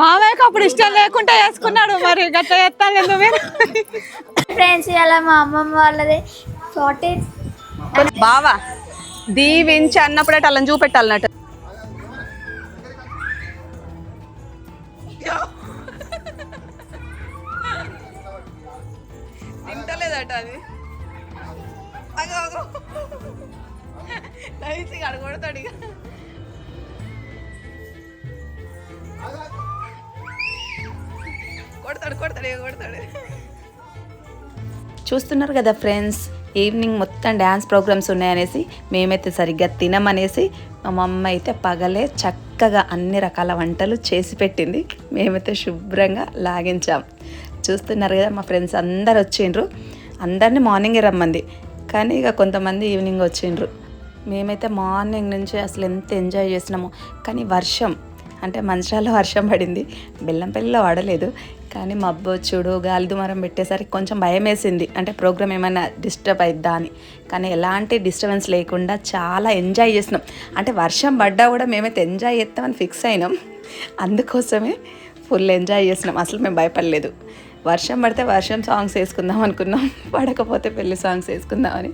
మామయ్యకి అప్పుడు ఇష్టం లేకుండా వేసుకున్నాడు. మరి గట్ల ఎత్తాలి ఎందుకు మీరు? ఫ్రెండ్స్ ఇలా మా అమ్మమ్మ వాళ్ళది. ఫార్టీ బావా దీవించి అన్నప్పుడు అలా చూపెట్టాలన్నట్టు. తింటలేదట అది. అగో అగో. ఇక కొడతాడు ఇక. చూస్తున్నారు కదా ఫ్రెండ్స్ ఈవినింగ్ మొత్తం డ్యాన్స్ ప్రోగ్రామ్స్ ఉన్నాయనేసి మేమైతే సరిగ్గా తినమనేసి మా మమ్మ అయితే పగలే చక్కగా అన్ని రకాల వంటలు చేసి పెట్టింది. మేమైతే శుభ్రంగా లాగించాం. చూస్తున్నారు కదా మా ఫ్రెండ్స్ అందరు వచ్చిండ్రు. అందరినీ మార్నింగే రమ్మంది. కానీ ఇక కొంతమంది ఈవినింగ్ వచ్చిండ్రు. మేమైతే మార్నింగ్ నుంచి అసలు ఎంత ఎంజాయ్ చేసినామో. కానీ వర్షం అంటే మంచిర్యాలలో వర్షం పడింది. బెల్లంపల్లిలో పడలేదు కానీ మబ్బు చూడు గాలి దుమారం పెట్టేసరికి కొంచెం భయం వేసింది. అంటే ప్రోగ్రామ్ ఏమైనా డిస్టర్బ్ అయిద్దా అని. కానీ ఎలాంటి డిస్టర్బెన్స్ లేకుండా చాలా ఎంజాయ్ చేసినాం. అంటే వర్షం పడ్డా కూడా మేమైతే ఎంజాయ్ చేస్తామని ఫిక్స్ అయినాం. అందుకోసమే ఫుల్ ఎంజాయ్ చేసినాం. అసలు మేము భయపడలేదు. వర్షం పడితే వర్షం సాంగ్స్ వేసుకుందాం అనుకున్నాం. పడకపోతే పెళ్ళి సాంగ్స్ వేసుకుందామని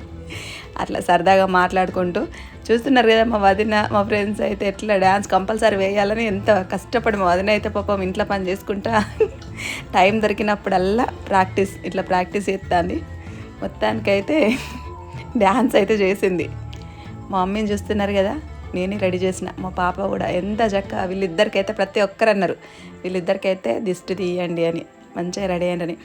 అట్లా సరదాగా మాట్లాడుకుంటూ చూస్తున్నారు కదా మా వదిన మా ఫ్రెండ్స్ అయితే ఎట్లా డ్యాన్స్ కంపల్సరీ వేయాలని ఎంత కష్టపడి మా వదిన అయితే పాపం ఇంట్లో పని చేసుకుంటా టైం దొరికినప్పుడల్లా ప్రాక్టీస్ ఇట్లా ప్రాక్టీస్ చేస్తుంది మొత్తానికైతే డ్యాన్స్ అయితే చేసింది. మా మమ్మీని చూస్తున్నారు కదా నేనే రెడీ చేసిన. మా పాప కూడా ఎంత చక్క వీళ్ళిద్దరికైతే ప్రతి ఒక్కరు అన్నారు. వీళ్ళిద్దరికైతే దిష్టి తీయండి అని మంచిగా రెడీ అయ్యండి అని.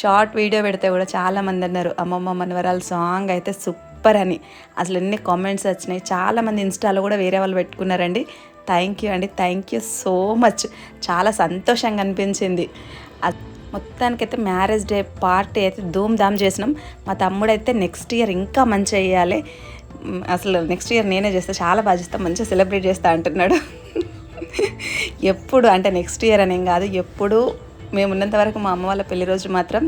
షార్ట్ వీడియో పెడితే కూడా చాలామంది అన్నారు. అమ్మమ్మ మనవరాల సాంగ్ అయితే సూపర్ సూపర్ అని. అసలు ఎన్ని కామెంట్స్ వచ్చినాయి. చాలామంది ఇన్స్టాలో కూడా వేరే వాళ్ళు పెట్టుకున్నారండి. థ్యాంక్ యూ అండి. థ్యాంక్ యూ సో మచ్ చాలా సంతోషంగా అనిపించింది. మొత్తానికైతే మ్యారేజ్ డే పార్టీ అయితే ధూమ్ ధామ్ చేసినాం. మా తమ్ముడు అయితే నెక్స్ట్ ఇయర్ ఇంకా మంచి చేయాలి. అసలు నెక్స్ట్ ఇయర్ నేనే చేస్తా. చాలా బాగా చేస్తా. మంచిగా సెలబ్రేట్ చేస్తా అంటున్నాడు. ఎప్పుడు అంటే నెక్స్ట్ ఇయర్ అనేం కాదు. ఎప్పుడు మేము ఉన్నంత వరకు మా అమ్మ వాళ్ళ పెళ్ళి రోజు మాత్రం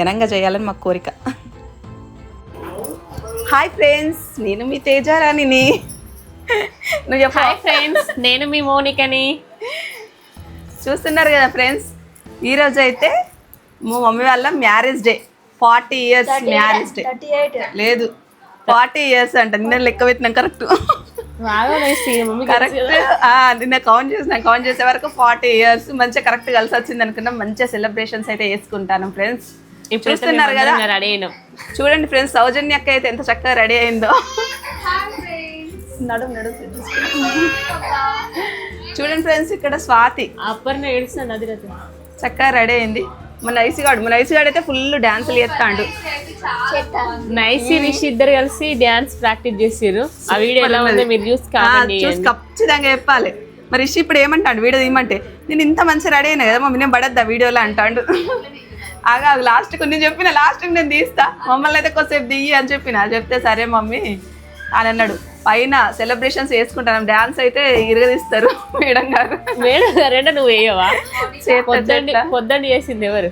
ఘనంగా చేయాలని మా కోరిక. హాయ్ ఫ్రెండ్స్ నేను మీ తేజారాణిని. నువ్వు చెప్పు. హాయ్ ఫ్రెండ్స్ నేను మీ మోనికని. చూస్తున్నారు కదా ఫ్రెండ్స్ ఈరోజు అయితే మా మమ్మీ వాళ్ళ marriage day forty years marriage day లేదు. ఫార్టీ ఇయర్స్ అంట. నిన్న లెక్క పెట్టినా కరెక్ట్ కరెక్ట్ నిన్న కౌంట్ చేసిన కౌంట్ చేసే వరకు ఫార్టీ ఇయర్స్ మంచిగా కరెక్ట్ కలిసి వచ్చింది అనుకున్నాం. మంచిగా సెలబ్రేషన్స్ అయితే వేసుకుంటాను ఫ్రెండ్స్ చూస్తున్నారు కదా. రెడీ అయినాం. చూడండి ఫ్రెండ్స్ సౌజన్య అక్క అయితే ఎంత చక్కగా రెడీ అయిందో. నడు నడు చూడండి ఫ్రెండ్స్ ఇక్కడ స్వాతి. అప్పర్న ఏడుస్తాను అది చక్కగా రెడీ అయింది. మన ఐసిగాడు మన ఐసిగాడు అయితే ఫుల్ డాన్సులు చేస్తాడు. నైసి రిషి ఇద్దరు కలిసి డాన్స్ ప్రాక్టీస్ చేసారు ఆ వీడియో ఎలా ఉందో మీరు చూసి చూసి ఖచ్చితంగా చెప్పాలి. మరి రిషి ఇప్పుడు ఏమంటాడు? వీడియో తీయమంటే నేను ఇంత మంచి రెడీ అయినా కదా మమ్మీ నేను పడద్దా వీడియోలో? అంటాడు. ఆగా లాస్ట్కి నేను చెప్పిన లాస్ట్కి నేను తీస్తా. మమ్మల్ని అయితే కొద్దిసేపు దియ్యి అని చెప్పిన. చెప్తే సరే మమ్మీ అని అన్నాడు. పైన సెలబ్రేషన్స్ చేసుకుంటాను డాన్స్ అయితే ఇరగదీస్తారు మేడం గారు. మేడం గారంటే నువ్వు వేయవా? పొద్దున్న చేసింది ఎవరు?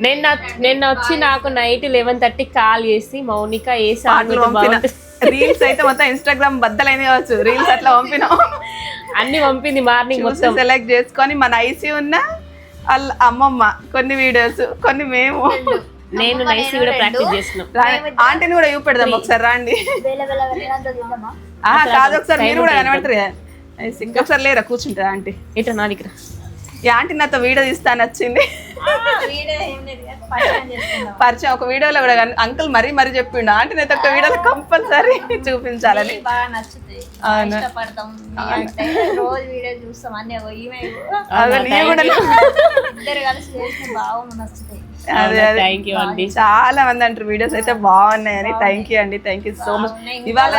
నిన్న నిన్న వచ్చి నాకు నైట్ లెవెన్ థర్టీ కాల్ చేసి మౌనిక ఏ సాంగ్ రీల్స్ అయితే మొత్తం ఇన్స్టాగ్రామ్ బద్దలైన కావచ్చు. రీల్స్ అట్లా పంపినాం. అన్ని పంపింది మార్నింగ్ మొత్తం. సెలెక్ట్ చేసుకొని మన ఐసీ ఉన్న వాళ్ళ అమ్మమ్మ కొన్ని వీడియోస్ కొన్ని మేము. నేను నైసి కూడా ప్రాక్టీస్ చేసినాం రా- ఆంటీని కూడా చూపెడదాం ఒకసారి రాండి. కాదు ఒకసారి మీరు కూడా కనబడతారు కదా. ఒకసారి లేరా కూర్చుంటారా ఆంటీ? ఇట్లా నా దగ్గర ఆంటీ నాతో వీడియో తీస్తాను వచ్చింది. పరిచయం ఒక వీడియోలో కూడా అంకుల్ మరీ మరీ చెప్పిండు. ఆంటీ నాతో ఒక వీడియోలో కంపల్సరీ చూపించాలని. అవును. కూడా థ్యాంక్ యూ అండి. చాలా మంది అంటారు వీడియోస్ అయితే బాగున్నాయని. థ్యాంక్ యూ అండి థ్యాంక్ యూ సో మచ్ ఇవాళ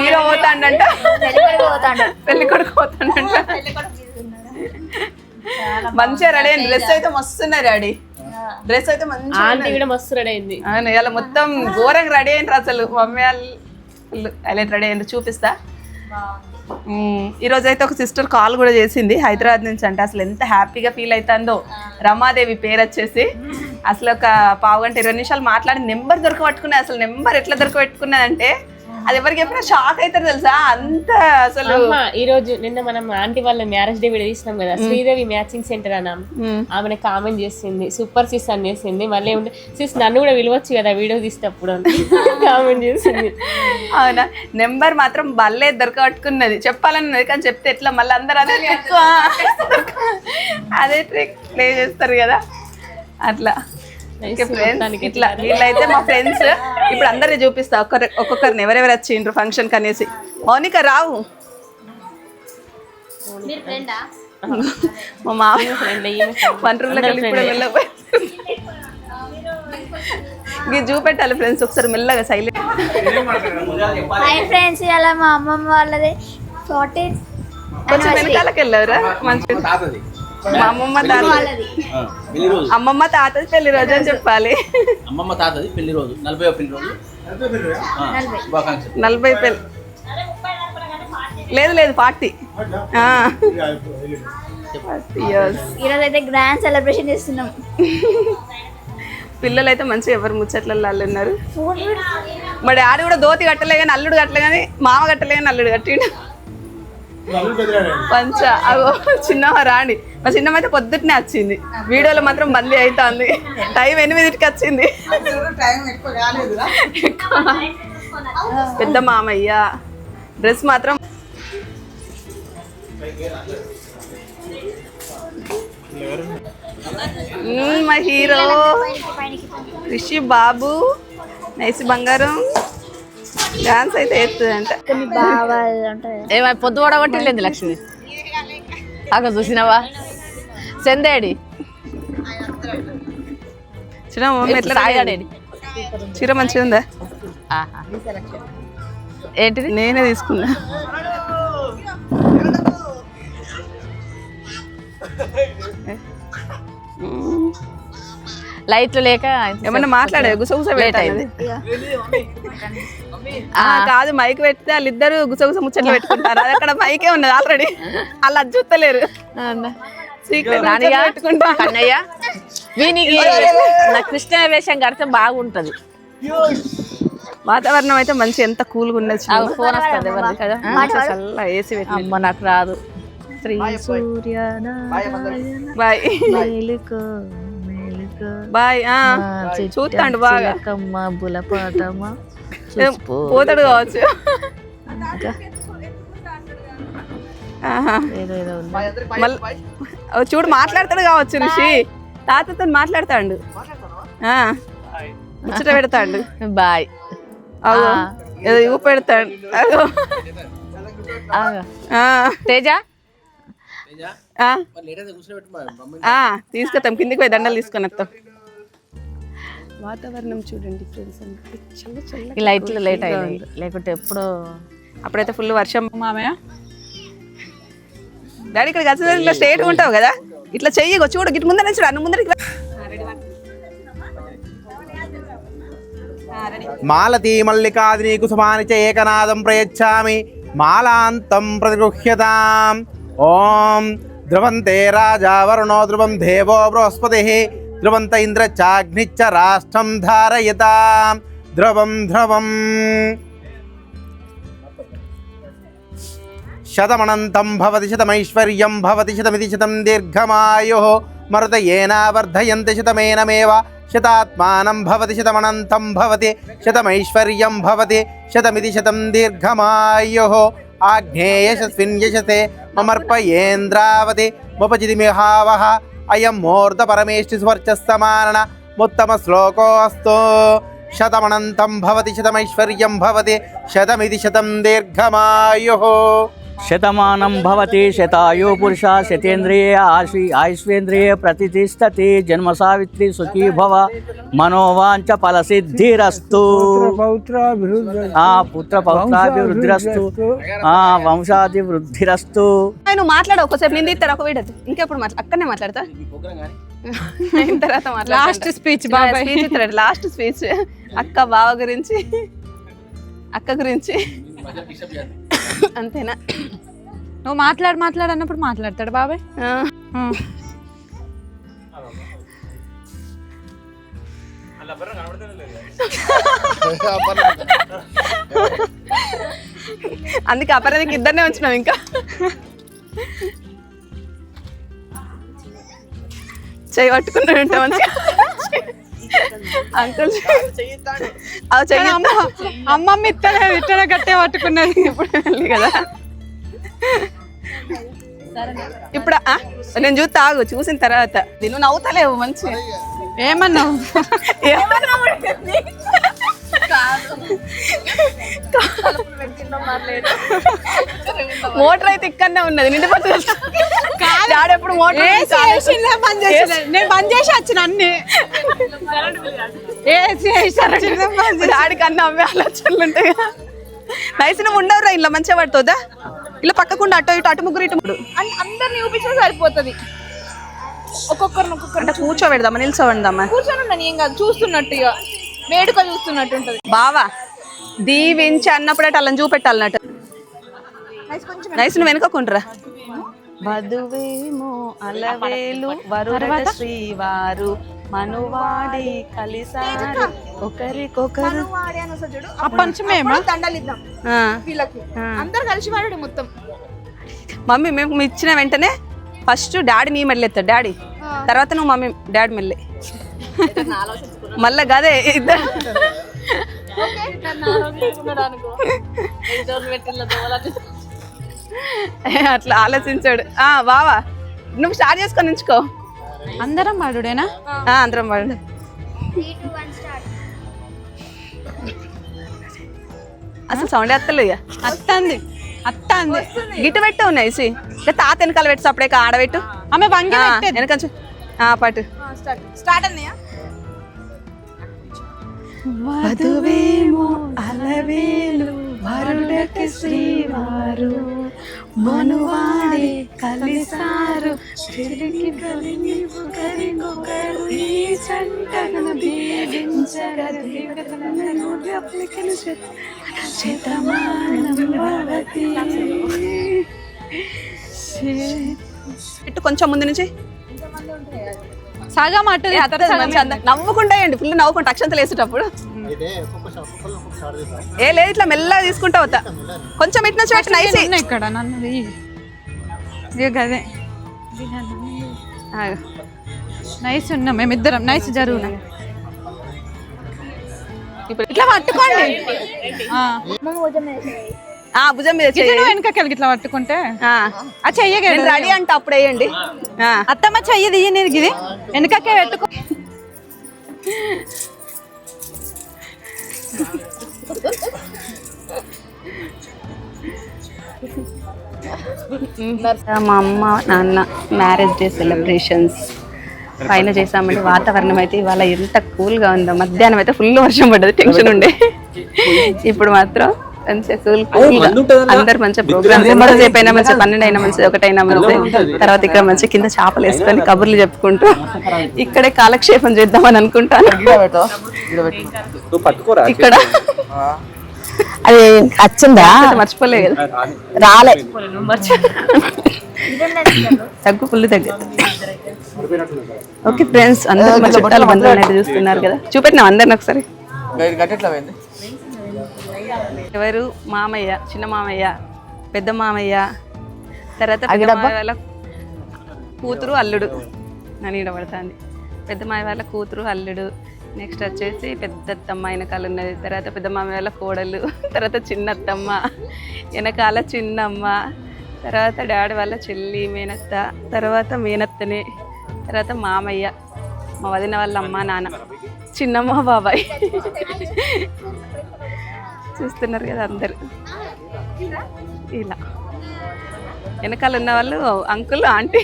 హీరో పోతాండంట పెళ్ళి కొడుకు పోతాండంట మంచిగా రెడీ అయింది. డ్రెస్ అయితే మస్తున్నాయి డాడీ. డ్రెస్ అయితే మంచిగా ఆంటీ కూడా మస్తు రెడీ అయింది. అవును ఇలా మొత్తం ఘోరంగా రెడీ అయినారు అసలు. మమ్మీ వాళ్ళు హైలైట్ రెడీ అయింది చూపిస్తా. ఈరోజు ఈ అయితే ఒక సిస్టర్ కాల్ కూడా చేసింది. హైదరాబాద్ నుంచి అంటే అసలు ఎంత హ్యాపీగా ఫీల్ అవుతుందో. రమాదేవి పేరు వచ్చేసి. అసలు ఒక పావు గంట ఇరవై నిమిషాలు మాట్లాడి నెంబర్ దొరకబట్టుకున్నది అసలు నెంబర్ ఎట్లా దొరకబెట్టుకున్నది అంటే అది ఎవరికి చెప్పినా షాక్ అవుతారు తెలుసా? అంత అసలు ఈ రోజు నిన్న మనం ఆంటీ వాళ్ళ మ్యారేజ్ డే వీడియో తీసినాం కదా శ్రీదేవి మ్యాచింగ్ సెంటర్ అని ఆమె. మ్మ్. ఆమె కామెంట్ చేసింది సూపర్ సిస్ అని చేసింది మళ్ళీ ఏమంటే సిస్ నన్ను కూడా పిలవచ్చు కదా వీడియో తీసేటప్పుడు కామెంట్ చేసింది. అవునా? నెంబర్ మాత్రం బల్లే దొరకట్టుకున్నది. చెప్పాలన్నది కానీ చెప్తే ఎట్లా? మళ్ళీ అందరూ అదే అదే ట్రిక్ ప్లే చేస్తారు కదా? అట్లా. ఇట్లా వీళ్ళైతే మా ఫ్రెండ్స్ ఇప్పుడు అందరిని చూపిస్తా. ఒక్కరి ఒక్కొక్కరిని ఎవరెవరు వచ్చిండ్రు ఫంక్షన్ కనేసి మౌనిక రావు. మా మామ. ఫ్రెండ్. వన్ ఇది చూపెట్టాలి ఫ్రెండ్స్ ఒకసారి మెల్లగా సైలెంట్ హాయ్ ఫ్రెండ్స్ ఇలా మా అమ్మమ్మ వాళ్ళది ఫార్టీ కొంచెం వెనకాలకి వెళ్ళారా మంచి మా అమ్మమ్మ తాత పెళ్ళి రోజు. అమ్మమ్మ తాతది పెళ్ళి రోజు అని చెప్పాలి. అమ్మమ్మ తాతది పెళ్ళి రోజు. నలభై పెళ్ళి రోజు? శుభాకాంక్షలు. నలభై పెళ్ళి. లేదు లేదు ఫార్టీ ఇయర్స్ ఈరోజు అయితే గ్రాండ్ సెలబ్రేషన్ చేస్తున్నాం. పిల్లలు అయితే మంచిగా ఎవరు ముచ్చట్లలో వాళ్ళు ఉన్నారు. మా డాడీ కూడా ధోతి కట్టలే కానీ అల్లుడు కట్టలే కానీ మామ కట్టలే కానీ అల్లుడు కట్టిండు. పంచ. అగో చిన్నమ్మ రాణి. మా చిన్నమ్మ అయితే పొద్దుటనే వచ్చింది. వీడియోలో మాత్రం బందీ అవుతుంది టైం ఎనిమిదింటికి వచ్చింది. పెద్ద మామయ్య. డ్రెస్ మాత్రం మా హీరో. రిషి బాబు. నైస్ బంగారం. డాన్స్ అయితే వేస్తుందంట ఏమై పొద్దు పడగొట్టిలేదు లక్ష్మి? అక్కడ చూసినావా? సాయిగాడేడి చీర మంచిగా ఉందా? ఆహా. ఏంటిది? నేనే తీసుకున్నా. లైట్లు లేక ఏమన్నా మాట్లాడే? గుసగుస అయింది. కాదు మైక్ పెడితే వాళ్ళిద్దరు గుసగుస ముచ్చట్లు పెట్టుకుంటారు. అది అక్కడ మైకే ఉన్నది ఆల్రెడీ వాళ్ళు అది చూస్తలేరు సీక్రెట్ రానిగా పెట్టుకుంటా. కన్నయ్య? వీనికి నా కృష్ణ వేషం కడితే బాగుంటది. వాతావరణం అయితే మంచి ఎంత కూల్గా ఉన్నది ఫోన్ వస్తుంది ఎవరిది కదా? చల్ల ఏసీ పెట్టి అమ్మ నాకు రాదు. శ్రీ సూర్య బాయ్. మేలుకో బాయ్ చూస్తాండు బాగా. ఏం పోతాడు కావచ్చు ఓ చూడు మాట్లాడతాడు కావచ్చు ఋషి తాతతో మాట్లాడతాడు ఆ, ముచ్చట పెడతాడు బాయ్ అగో ఏదో ఇవ్వ పెడతాడు అగో ఆగు. ఆ, తేజ ఆ, మరి లేట్ అయితే కూర్చోబెట్టి మా మమ్మీ ఆ, తీసుకొస్తాం కిందికి పోయి దండలు తీసుకొని వస్తాం వాతావరణం చూడండి ఫ్రెండ్స్ చల్ల లైట్లు లేట్ అయింది లేకుంటే ఎప్పుడో అప్పుడైతే ఫుల్ వర్షం. మామయ్య? డాడీ ఇక్కడ గచ్చ ఇట్లా స్ట్రేట్ ఉంటావు కదా? ఇట్లా చెయ్యి ఇగో చూడు గిట్ ముందర చూడు అన్న ముందర మాలతీ మల్లికాదిని కుసుమాని చ ఏకనాదం ప్రయచ్చామి. మాలాంతం ప్రతిగృహ్యతాం. ఓం ధ్రువంతే రాజా వరుణో ధ్రువం దేవో బృహస్పతి. ధ్రువంత ఇంద్ర చాగ్నిచ్చ రాష్ట్రం ధారయత. ధ్రువం ధ్రువం. శతమనంతం భవతి శతమైశ్వర్యం భవతి శతమితి శతం దీర్ఘమాయు. మరుత ఏనావర్ధయంతి శతమేనమేవ. శతాత్మానం భవతి శతమనంతం భవతి శతమైశ్వర్యం భవతి శతమితి శతం దీర్ఘమాయు. ఆగ్నేయశస్విన్ యశసే మమర్పయేంద్రావతి ముపజితిమిహావహ అయం ముహూర్త పరమేష్టి స్వర్చస్తమాన ముత్తమ శ్లోకోస్తు శతమనంతం భవతి శతమైశ్వర్యం భవతి శతమితి శతం దీర్ఘమాయు శతమానం భవతి శతాయు పురుష శతేంద్రియ ఆశి ఆయుష్వేంద్రియ ప్రతిష్టతి జన్మ సావిత్రి సుఖీ భవ మనోవాంచ ఫలసిద్ధిరస్తు ఆ పుత్ర పౌత్రాభివృద్ధిరస్తు. ఆ వంశాభివృద్ధిరస్తు. నువ్వు మాట్లాడు ఒకసేపు నేను తీస్తాడు ఒక వీడియో ఇంకెప్పుడు మాట్లా అక్కడనే మాట్లాడతా? తర్వాత last speech speech last speech అక్క బావ గురించి అక్క గురించి. అంతేనా? నువ్వు మాట్లాడు మాట్లాడు అన్నప్పుడు మాట్లాడతాడు బాబాయ్. ఆ. అందుకే అపరాధికి ఇద్దరినే ఉంచినాం ఇంకా. చెయ్యి పట్టుకున్నాడు ఉంటే మంచిగా. అంకుల్ అవి చెయ్యి అమ్మ అమ్మమ్మ ఇత్తనే ఇట్టనే గట్టే పట్టుకున్నది ఇప్పుడు వెళ్ళి కదా. ఇప్పుడు నేను చూస్తా ఆగు చూసిన తర్వాత. నువ్వు నవ్వుతలేవు మంచి ఏమన్నావు? మోటార్ అయితే ఇక్కడనే ఉన్నది నిండి ఎప్పుడు మోటార్ నేను బంద్ చేసి వచ్చిన అన్ని. డాడీకి అన్న అమ్మే ఆలోచనలు ఉంటాయి. నైస్ నువ్వు ఉండవురా ఇలా మంచిగా పడుతుందా? ఇలా పక్కకుండా అటు ఇటు అటు ముగ్గురు ఇటు ముగ్గురు. అందరిని చూపించినా సరిపోతుంది. ఒక్కొక్కరిని ఒక్కొక్కరు కూర్చోబెడదామా? నిల్చోబెడదామా? కూర్చొని ఏం కాదు చూస్తున్నట్టు ఇక వేడుక చూస్తున్నట్టు ఉంటది బావా దీవించి అన్నప్పుడే అలా చూపెట్టాలన్నట్టు. నైస్ నువ్వు వెనుకకుండ్రా వధువేమో అలవేలు వరుడట శ్రీవారు మనువాడి కలిసారు. ఒకరికొకరు. ఆ పంచమేమా? దండలు ఇద్దాం ఆ, వీళ్ళకి. అందరు కలిసి వాడు మొత్తం. మమ్మీ మేము ఇచ్చిన వెంటనే ఫస్ట్ డాడీ నీ మెల్లి ఎత్తాడు డాడీ తర్వాత నువ్వు మమ్మీ డాడీ మెల్లి మళ్ళా గదే ఇద్దరు. అట్లా ఆలోచించాడు. ఆ బావా నువ్వు స్టార్ట్ చేసుకొని ఉంచుకో అందరం వాడుడేనా? ఆ, అందరం పడండి అసలు సౌండ్ ఎత్తలు ఇక అత్తంది. అత్తంది. గిట్ట పెట్టు ఉన్నాయి సి తాత వెనకాల పెట్టు అప్పుడే ఆడబెట్టు. ఆమె వంగి. వెనకంచు ఆ పట్టు. స్టార్ట్ అన్నయ్య. వధువేమో అలవేలు వరుడకి శ్రీవారు. మనువాడి కలిసారు తిరిగి కలిగి ఒకరికొకరు ఈ చంటను దీవించగా దీవెనలను అప్లికలు శత- శతమానం భవతి. ఇటు కొంచెం ముందు నుంచి. సగం అటు అంద- నవ్వుకుంటా అండి ఫుల్ నవ్వుకుంటా అక్షంతలు వేసేటప్పుడు. ఏ లేదు ఇట్లా మెల్లగా తీసుకుంటా అవుతా కొంచెం ఇటు నుంచి నైస్ ఇక్కడ నన్ను గదే. నైస్ ఉన్నాం మేమిద్దరం. నైస్ జరుగునా? ఇప్పుడు ఇట్లా పట్టుకోండి. ఆ. భుజం మీద చెయ్యి. నువ్వు వెనకకి ఇట్లా పట్టుకుంటే ఆ. ఆ చెయ్యగా నేను రెడీ అంటే అప్పుడు వేయండి ఆ. అత్తమ్మ చెయ్యి దియ్యి ఇది వెనకకే పెట్టుకో మా అమ్మ నాన్న మ్యారేజ్ డే సెలబ్రేషన్స్ పైన చేసామంటే వాతావరణం అయితే ఇవాళ ఎంత కూల్గా ఉందో మధ్యాహ్నం అయితే ఫుల్ వర్షం పడ్డది టెన్షన్ ఉండే ఇప్పుడు మాత్రం కూల్గా అందరు మంచిగా ప్రోగ్రామ్స్ ఎంతసేపు అయినా మంచిగా పన్నెండు అయినా మంచిది ఒకటైనా మంచిది తర్వాత ఇక్కడ మంచిగా కింద చేపలు వేసుకొని కబుర్లు చెప్పుకుంటూ ఇక్కడే కాలక్షేపం చేద్దామని అనుకుంటాను. ఇక్కడ అది వచ్చిందా? మర్చిపోలే కదా. రాలే. తగ్గు ఫుల్ తగ్గు ఓకే ఫ్రెండ్స్ అందరూ మా చుట్టాలు బంధువులు చూస్తున్నారు కదా. చూపెట్టినాం అందరిని ఒకసారి? ఎవరు? మామయ్య చిన్న మామయ్య పెద్ద మామయ్య తర్వాత పెద్ద మామయ్య వాళ్ళ కూతురు అల్లుడు. నన్ను ఈడ పడుతుంది పెద్ద మామయ్య వాళ్ళ కూతురు అల్లుడు. నెక్స్ట్ వచ్చేసి పెద్ద అత్తమ్మ వెనకాల ఉన్నది. తర్వాత పెద్ద మామయ్య వాళ్ళ కోడలు తర్వాత చిన్న అత్తమ్మ వెనకాల చిన్నమ్మ తర్వాత డాడీ వాళ్ళ చెల్లి మేనత్త తర్వాత మేనత్తనే తర్వాత మామయ్య మా వదిన వాళ్ళ అమ్మ నాన్న. చిన్నమ్మ బాబాయ్. చూస్తున్నారు కదా అందరు. ఇలా. వెనకాల ఉన్న వాళ్ళు అంకుల్ ఆంటీ.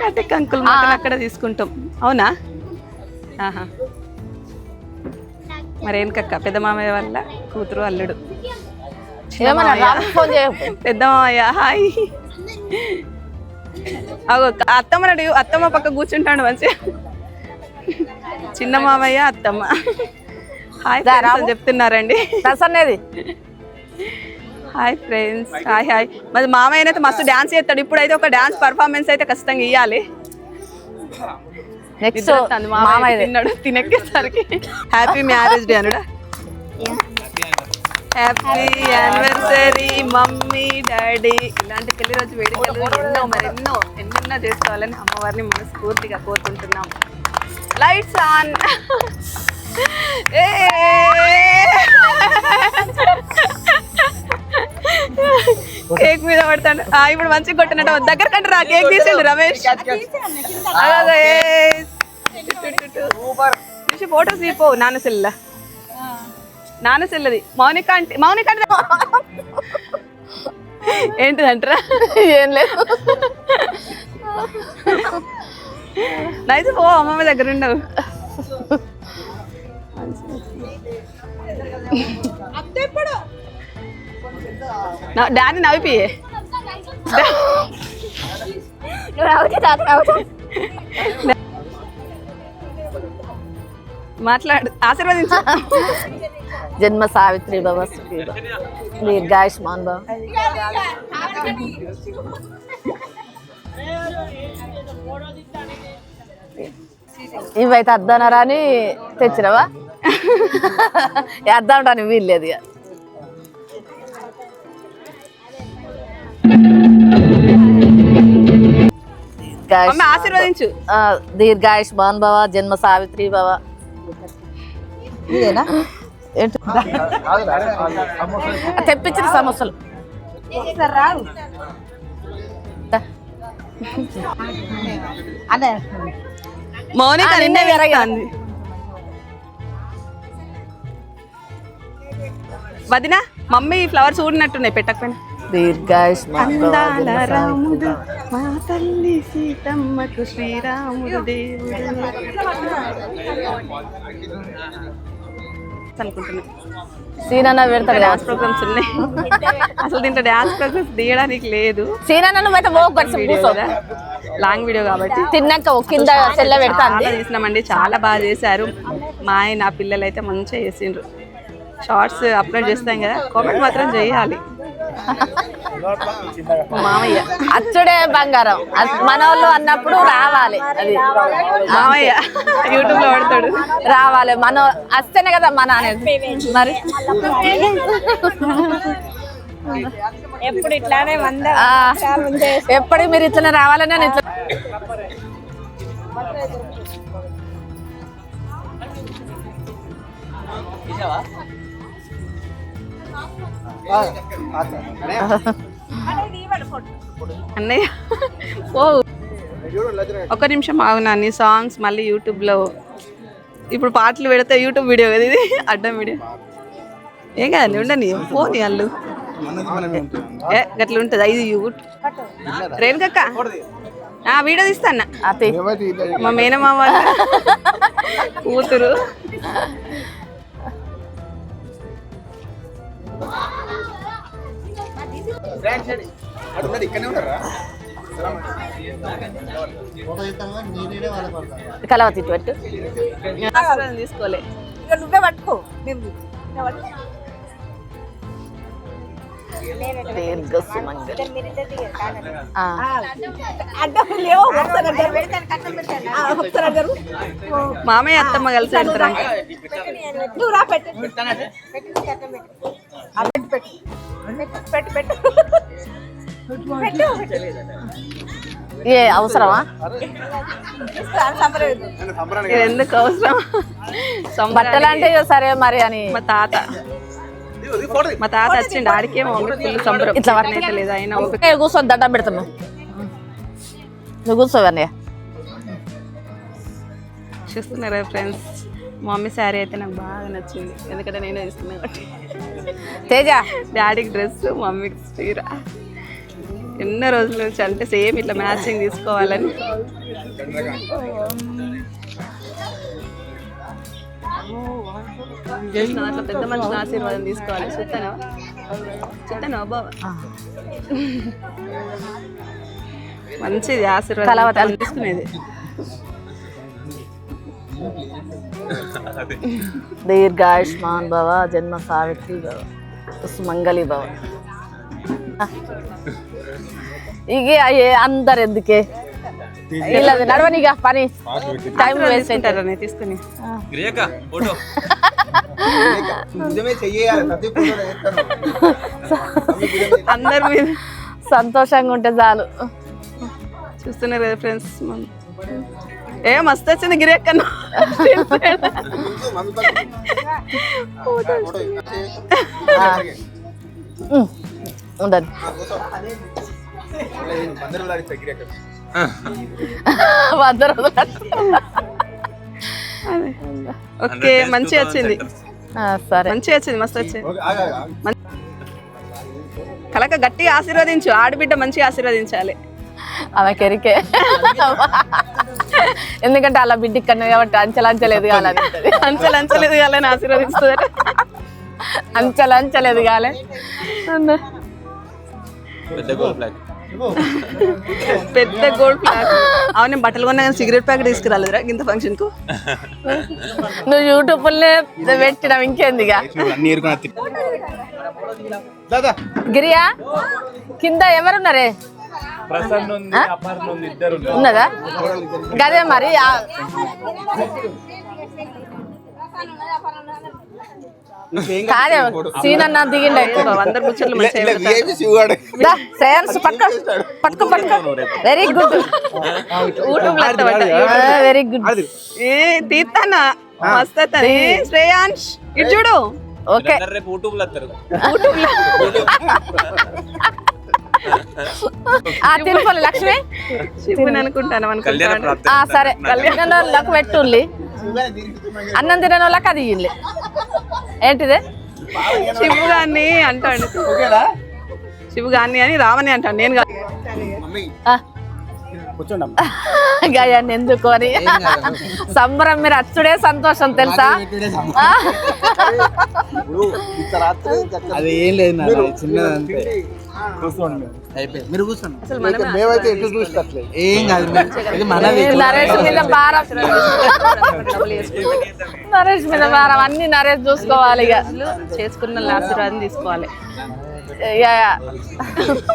కటిక్ అంకుల్ మాత్రం అక్కడ తీసుకుంటాం. అవునా? ఆహా. మరి వెనకక్క పెద్ద మామయ్య వాళ్ళ కూతురు అల్లుడు. పెద్ద మామయ్య హాయ్. అగో అత్తమ్మ అత్తమ్మ పక్క కూర్చుంటాడు మంచిగా. చిన్న మామయ్య అత్తమ్మ. హాయ్ అని చెప్తున్నారండి? ప్రసన్నది హాయ్ ఫ్రెండ్స్ హాయ్ హాయ్ మరి మామయ్య అయితే మస్తు డాన్స్ చేస్తాడు. ఇప్పుడైతే ఒక డాన్స్ పర్ఫార్మెన్స్ అయితే ఖచ్చితంగా ఇవ్వాలి నెక్స్ట్ తిన్నాడు తినెక్కేసరికి హ్యాపీ మ్యారేజ్ డే అనుడా? హ్యాపీ యానివర్సరీ మమ్మీ డాడీ ఇలాంటి పెళ్ళి రోజు వేడుకలు ఎన్నో మరి ఎన్నో ఎన్నెన్నో చేసుకోవాలని అమ్మవారిని మనస్ఫూర్తిగా కోరుకుంటున్నాం. లైట్స్ ఆన్ కేక్ మీద పడతాడు. ఆ, ఇప్పుడు మంచిగా కొట్టినట్టు దగ్గర కంటే రా కేక్ తీసిండు రమేష్. తీసి ఫోటోస్ తీపో నాన్న సెల్ల. నాన్న సెల్లది మౌనిక అంటే మౌనిక అంటే ఏంటిదంటారా? ఏం లేదు. నైస్ పో అమ్మమ్మ దగ్గర ఉండవు నా- డాడీ నవ్విపియే నువ్వు రావచ్చు తాత రావచ్చు. మాట్లాడు ఆశీర్వదించు. జన్మ సావిత్రి భవ సుఖీ భవ. దీర్ఘాయుష్మాన్ ఇవైతే అద్దనరా అని తెచ్చినవా? అద్దాంటాను వీల్లేదు ఇక. దీర్ఘాయుష్మాన్ భవ జన్మ సావిత్రి భవ. ఆ, తెప్పించిన సమస్యలు మౌనిక ఆ, నిన్నే నిన్నే విరగంది వదినా మమ్మీ ఫ్లవర్స్ ఊడినట్టున్నాయి పెట్టకపోయినా. జన్మ రాముడు మా తల్లి సీతమ్మకు శ్రీరాముడు దేవుడు. అనుకుంటున్నా సీనన్న పెడతాడు డాన్స్ ప్రోగ్రామ్స్ ఉన్నాయి. అసలు దీంట్లో డాన్స్ ప్రోగ్రామ్స్ తీయడానికి లేదు. సీనన్న నువ్వైతే పో కొంచెం వీడియో కూర్చో. కదా? లాంగ్ వీడియో కాబట్టి. తిన్నాక కింద చెల్ల పెడతాంది చాలా తీసినామండి చాలా బాగా చేశారు. మా ఆయన నా పిల్లలు అయితే మంచిగా చేసిండ్రు. షార్ట్స్ అప్లోడ్ చేస్తాం కదా. కామెంట్ మాత్రం చేయాలి. మామయ్య. అచ్చుడే బంగారం. మనోళ్ళు అన్నప్పుడు రావాలి. అది మామయ్య యూట్యూబ్లో పడతాడు. రావాలి. మన వస్తేనే కదా మన అనేది. మరి? ఎప్పుడు ఇట్లానే ఎప్పటికి మీరు ఇట్లనే రావాలని నేను ఇట్లా అన్నయ్య. ఓ ఒక నిమిషం ఆగు నాని సాంగ్స్ మళ్ళీ యూట్యూబ్లో ఇప్పుడు పాటలు పెడితే యూట్యూబ్ వీడియో కదా ఇది? అడ్డం వీడియో ఏం కదండి ఉండని ఫోన్ వాళ్ళు ఏ గట్ల ఉంటుంది. ఐదు యూట్యూబ్ రేణుకక్క ఆ వీడియో తీస్తాన్న అతి మా మేనమామ కలవతి పెట్టు. తీసుకోలే. నువ్వే పట్టుకో. మామయ్య అత్తమ్మ కలిసి నువ్వు రా. పెట్టు. ఏ అవసరమా? ఎందుకు అవసరం? బట్టలు అంటే ఇక సరే మరి అని. మా తాత. మా తాత వచ్చిండు ఆడికే మా మమ్మీ ఫుల్ సంబరం. ఇట్లా అయితే లేదు అయినా ఒక ఏ, కూర్చొని దండం పెడతాము నువ్వు కూర్చోవన్నయ్య చూస్తున్నారా ఫ్రెండ్స్ మా మమ్మీ శారీ అయితే నాకు బాగా నచ్చింది. ఎందుకంటే నేనే తీసుకున్నా కాబట్టి. తేజ డాడీకి డ్రెస్ మమ్మీకి చీర. ఎన్నో రోజుల నుంచి అంటే సేమ్ ఇట్లా మ్యాచింగ్ తీసుకోవాలని. అట్లా పెద్ద మనిషిని ఆశీర్వాదం తీసుకోవాలి. చూస్తానా చూస్తానా బాబా మంచిది ఆశీర్వాదం. తీసుకునేది దీర్ఘాయుష్మాన్ భవ జన్మ సావిత్రి భవ సుమంగళి భవ. ఇక అయ్యే అందరు ఎందుకే? ఇలా నడవనిగా పని. టైం వేస్ట్ తీసుకుంటారా తీసుకుని. అందరి మీద. సంతోషంగా ఉంటే చాలు. చూస్తున్నారు కదా ఫ్రెండ్స్ ఏ మస్తు వచ్చింది గిరి అక్కను ఉమ్, ఉండండి అందరూ లాగిస్తారు గిరి అక్కడ. వంద రోజులు ఓకే మంచి వచ్చింది ఆ, సరే మంచి వచ్చింది మస్తు వచ్చింది. కలక గట్టిగా ఆశీర్వదించు ఆడబిడ్డ మంచిగా ఆశీర్వదించాలి. ఆమె కెరికే. ఎందుకంటే అలా బిడ్డ ఇక్కడ కాబట్టి అంచెలంచెలు ఎదగాలని అంచెలు అంచెలు ఎదగాలని ఆశీర్వదిస్తుంది. అంచెలంచెలు ఎదగాలి పెద్ద గోల్డ్ ఫ్లాగ్ అవును నేను బట్టలు కొన్నా కానీ సిగరెట్ ప్యాకెట్ తీసుకురాలేదురా ఇంత ఫంక్షన్కు నువ్వు యూట్యూబ్ అత్తి. దాదా గిరియా కింద ఎవరున్నారే? ఉన్నదా? గదే మరి ఆ- కాదే సీన్ అన్న దిగిండు అందరు ముచ్చట్లు పట్టుకో పట్టుకో very good YouTube. Very good ఏ తీస్తానా మస్తు వస్తుంది. శ్రేయాంష్ ఇటు చూడు. ఓకే ఆ తిరుపతి లక్ష్మి. శివుని అనుకుంటాను అనుకుంటాను ఆ సరే తినోళ్ళకి పెట్టుండి అన్నం తినని వాళ్ళకి అది ఇయ్యండి. ఏంటిది? శివు గారిని అంటాడు? శివు గారిని అని రావని అంటాను నేను గయాన్ని ఎందుకు అని. సంబరం మీరు అచ్చుడే సంతోషం తెలుసా? అది ఏం లేదు మీరు కూర్చోండి. మేమైతే ఎటు ఏం కాదు ఇది మనది. నరేష్ మీద భారం. నరేష్ మీద భారం. అన్ని నరేష్ చూసుకోవాలి ఇక. చేసుకున్న ఆశీర్వాదం తీసుకోవాలి. ఇక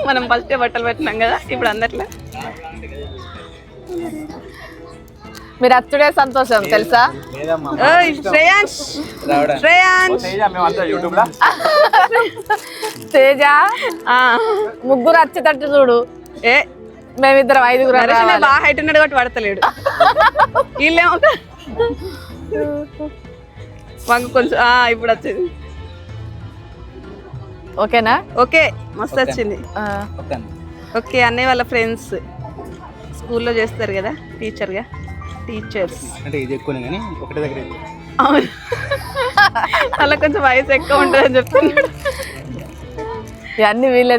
మనం ఫస్ట్ బట్టలు పెట్టినాం కదా ఇప్పుడు అందట్లే మీరు అచ్చుడే సంతోషం తెలుసా? శ్రేయాంష్ శ్రేయాంష్ తేజ ఆ, ముగ్గురు వచ్చేటట్టు చూడు. ఏ? మేమిద్దరం ఐదుగురు. బాగా హైట్ ఉన్నాడు కాబట్టి పడతలేడు వీళ్ళేమో మాకు కొంచెం ఆ, ఇప్పుడు వచ్చింది. ఓకేనా? ఓకే మస్తు వచ్చింది. ఆ, ఓకే అన్నయ్య వాళ్ళ ఫ్రెండ్స్. స్కూల్లో చేస్తారు కదా టీచర్గా టీచర్స్. అంటే ఇది ఎక్కువనే కానీ ఒకటి దగ్గర. అవును. అలా కొంచెం వయసు ఎక్కువ ఉంటుందని చెప్తున్నాడు. ఇవన్నీ వీళ్ళే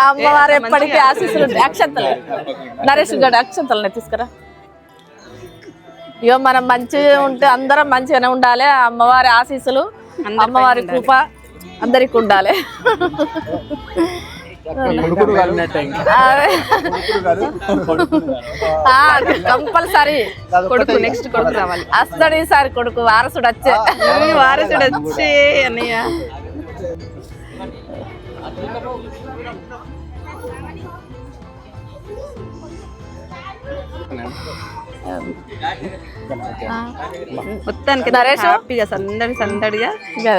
ఆ అమ్మవారు ఎప్పటికీ ఆశీస్సులు ఉంటాయి. అక్షంతలు. నరేష్ గడు అక్షంతలు తీసుకురా. ఇక మనం మంచిగా ఉంటే అందరం మంచిగానే ఉండాలి. ఆ అమ్మవారి ఆశీస్సులు అమ్మవారి కృప అందరికి ఉండాలి. కంపల్సరీ. కొడుకు నెక్స్ట్ కొడుకు రావాలి. వస్తాడు ఈసారి కొడుకు వారసుడు వచ్చే. వారసుడు వచ్చే అన్నయ్య మొత్తానికి నరేష్? హ్యాపీగా సందడి సందడిగా.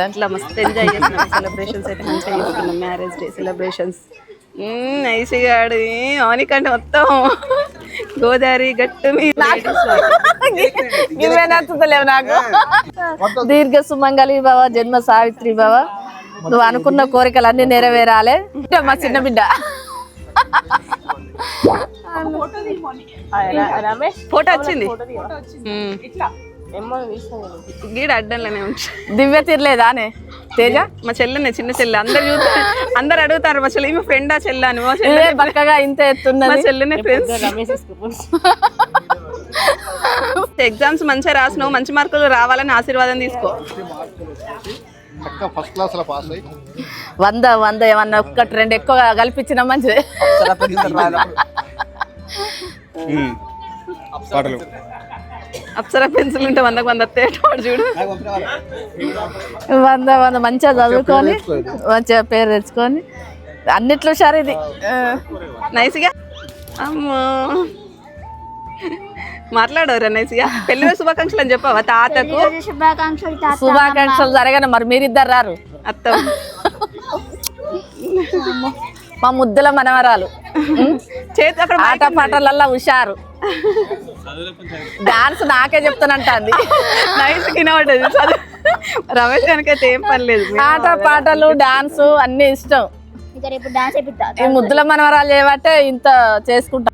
అట్లా మస్తు ఎంజాయ్ చేస్తున్నాం. సెలబ్రేషన్స్ అయితే మంచిగా చేసుకున్నాం. మ్యారేజ్ డే సెలబ్రేషన్స్ నైసిగాడు అవనికంటే మొత్తం గోదావరి గట్టు మీద. ఇవే నచ్చుతలేవు నాకు. దీర్ఘ సుమంగళి బావ జన్మ సావిత్రి బావ నువ్వు అనుకున్న కోరికలు అన్ని నెరవేరాలి మా చిన్న బిడ్డ. రమేష్ ఫోటో వచ్చింది. గీడ అడ్డంలోనే ఉంటుంది దివ్య తీరలేదానే తేజ? మా చెల్లెనే చిన్న చెల్లె. అందరు చూస్తారు అందరు అడుగుతారు మా చెల్లె ఫ్రెండా చెల్లె అని. మా చెల్లె బక్కగా ఇంత మా ఎత్తున్నది చెల్లెనే ఫ్రెండ్స్. ఎగ్జామ్స్ మంచిగా రాసినావు మంచి మార్కులు రావాలని ఆశీర్వాదం తీసుకో. ఫస్ట్ క్లాస్లో పాస్ అయ్యి. వంద వంద ఏమన్నా ఒక్కటి రెండు ఎక్కువ కల్పించిన మంచిది. పాటలు. అప్సరా పెన్సిల్ ఉంటే వందకు వంద తేటవాడు చూడు. వంద వంద మంచిగా చదువుకొని మంచిగా పేరు తెచ్చుకొని అన్నిట్లో హుషారు ఇది. నైస్గా అమ్మో. మాట్లాడరు నైస్గా పెళ్ళి శుభాకాంక్షలు అని చెప్పావా తాతకు? శుభాకాంక్షలు తాత శుభాకాంక్షలు జరగను మరి మీరిద్దరు రారు. అత్త. మా ముద్దుల మనవరాలు. చేతి అక్కడ ఆట పాటలల్లా హుషారు. డాన్స్ నాకే చెప్తానంటాంది నైస్ కినబడ్డది చదువు. రమేష్ కనుకైతే ఏం పని లేదు. ఆట పాటలు డాన్స్ అన్ని ఇష్టం. ఇక రేపు డాన్స్ అయిపోతా ఈ ముద్దుల మనవరాలు చేయబట్టే ఇంత చేసుకుంటా.